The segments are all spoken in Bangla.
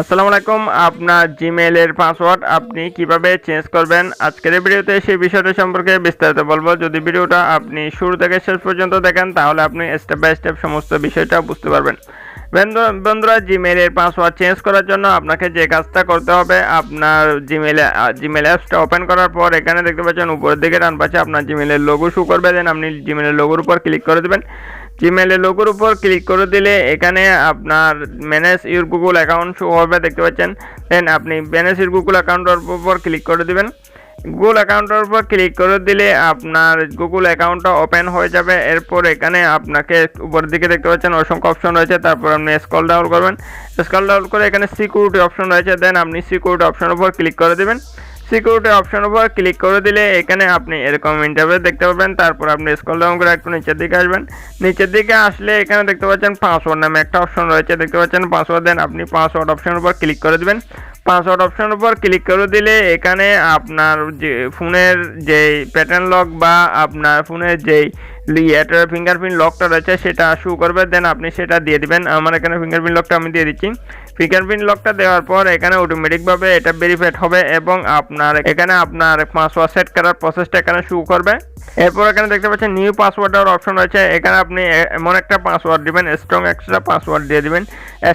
আসসালামু আলাইকুম, আপনার জিমেইলের পাসওয়ার্ড আপনি কীভাবে চেঞ্জ করবেন? আজকের ভিডিওতে সেই বিষয়টা সম্পর্কে বিস্তারিত বলব। যদি ভিডিওটা আপনি শুরু থেকে শেষ পর্যন্ত দেখেন, তাহলে আপনি স্টেপ বাই স্টেপ সমস্ত বিষয়টা বুঝতে পারবেন। বন্ধু- বন্ধুরা জিমেইলের পাসওয়ার্ড চেঞ্জ করার জন্য আপনাকে যে কাজটা করতে হবে, আপনার জিমেইলে জিমেইল অ্যাপসটা ওপেন করার পর এখানে দেখতে পাচ্ছেন, উপরের দিকে ডান পাশে আপনার জিমেইলের লোগো শো করবে। দেন আপনি জিমেইলের লোগোর উপর ক্লিক করে দেবেন। জিমেইলের লোগোর উপর ক্লিক করে দিলে এখানে আপনার manage your Google account show হবে, দেখতে পাচ্ছেন? দেন আপনি ম্যানেজ ইউর গুগল অ্যাকাউন্টের উপর ক্লিক করে দিবেন। গুগল অ্যাকাউন্টের উপর ক্লিক করে দিলে আপনার গুগল অ্যাকাউন্টটা ওপেন হয়ে যাবে। এরপর এখানে আপনাকে উপরের দিকে দেখতে পাচ্ছেন, অসংখ্য অপশন রয়েছে। তারপর আপনি স্কল ডাউন করবেন। স্কল ডাউন করে এখানে সিকিউরিটি অপশন রয়েছে। দেন আপনি সিকিউরিটি অপশনের উপর ক্লিক করে দেবেন। সিকিউরিটি অপশন উপর ক্লিক করে দিলে এখানে আপনি এরকম ইন্টারভিউ দেখতে পাবেন তারপর আপনি স্ক্রল ডাউন করে একটু নিচের দিকে আসবেন। নিচের দিকে আসলে এখানে দেখতে পাচ্ছেন পাসওয়ার্ড নামে একটা অপশন রয়েছে। দেখতে পাচ্ছেন পাসওয়ার্ড দেন আপনি পাসওয়ার্ড অপশন উপর ক্লিক করে দিবেন। পাসওয়ার্ড অপশন উপর ক্লিক করে দিলে এখানে আপনার যে ফোনের যে প্যাটার্ন লক বা আপনার ফোনের যেই লিয়েটার ফিঙ্গারপ্রিন্ট লকটা রয়েছে, সেটা শু করবে। দেন আপনি সেটা দিয়ে দিবেন। আমার এখানে ফিঙ্গারপ্রিন্ট লকটা আমি দিয়ে দিচ্ছি। ফিঙ্গারপ্রিন্ট লকটা দেওয়ার পর এখানে অটোমেটিকভাবে এটা ভেরিফাইড হবে এবং আপনার এখানে আপনার পাসওয়ার্ড সেট করার প্রসেসটা এখানে শুরু করবে। এরপর এখানে দেখতে পাচ্ছেন নিউ পাসওয়ার্ডের অপশন রয়েছে। এখানে আপনি এমন একটা পাসওয়ার্ড দিবেন স্ট্রং এক্সট্রা পাসওয়ার্ড দিয়ে দিবেন।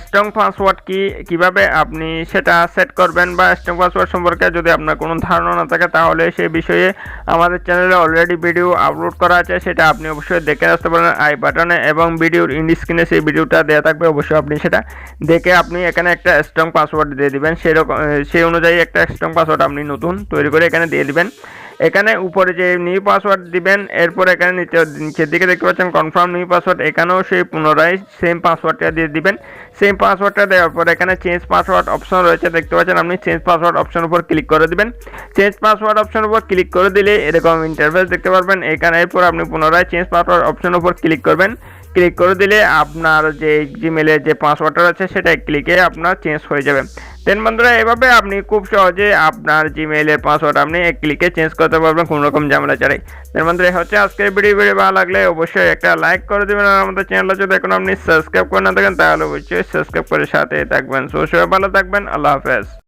স্ট্রং পাসওয়ার্ড কি, কীভাবে আপনি সেটা সেট করবেন বা স্ট্রং পাসওয়ার্ড সম্পর্কে যদি আপনার কোনো ধারণা না থাকে, তাহলে সেই বিষয়ে আমাদের চ্যানেলে অলরেডি ভিডিও আপলোড করা আছে। সেটা আপনি অবশ্যই দেখে আসতে পারেন আই বাটনে এবং ভিডিওর ইন স্ক্রিনে সেই ভিডিওটা দেওয়া থাকবে। অবশ্যই আপনি সেটা দেখে আপনি এখানে একটা স্ট্রং পাসওয়ার্ড দিয়ে দিবেন। সেরকম সেই অনুযায়ী একটা স্ট্রং পাসওয়ার্ড আপনি নতুন তৈরি করে এখানে দিয়ে দিবেন। এখানে উপরে যে নিউ পাসওয়ার্ড দিবেন, এরপর এখানে নিচে, নিচের দিকে দেখতে পাচ্ছেন কনফার্ম নিউ পাসওয়ার্ড এখানেও সেই পুনরায় সেম পাসওয়ার্ডটা দিয়ে দিবেন। সেম পাসওয়ার্ডটা দেওয়ার পর এখানে চেঞ্জ পাসওয়ার্ড অপশন রয়েছে, দেখতে পাচ্ছেন আপনি চেঞ্জ পাসওয়ার্ড অপশন উপর ক্লিক করে দিবেন। চেঞ্জ পাসওয়ার্ড অপশন উপর ক্লিক করে দিলে এরকম ইন্টারফেস দেখতে পারবেন। এখানে এরপর আপনি পুনরায় চেঞ্জ পাসওয়ার্ড অপশন উপর ক্লিক করবেন। ক্লিক করে দিলে আপনার যে জিমেলের যে পাসওয়ার্ডটা আছে, সেটা ক্লিকে আপনার চেঞ্জ হয়ে যাবে। দেন বন্ধুরা, এভাবে আপনি খুব সহজে আপনার জিমেইলের পাসওয়ার্ড আপনি এক ক্লিকে চেঞ্জ করতে পারবেন, কোনো রকম ঝামেলা ছাড়াই। দেন বন্ধুরা হচ্ছে আজকের ভিডিও ভিডিও ভালো লাগলে অবশ্যই একটা লাইক করে দেবেন, আর আমাদের চ্যানেলটা যদি এখন আপনি সাবস্ক্রাইব করে না থাকেন, তাহলে অবশ্যই সাবস্ক্রাইব করে সাথে থাকবেন। সো, সবাই ভালো থাকবেন, আল্লাহ হাফেজ।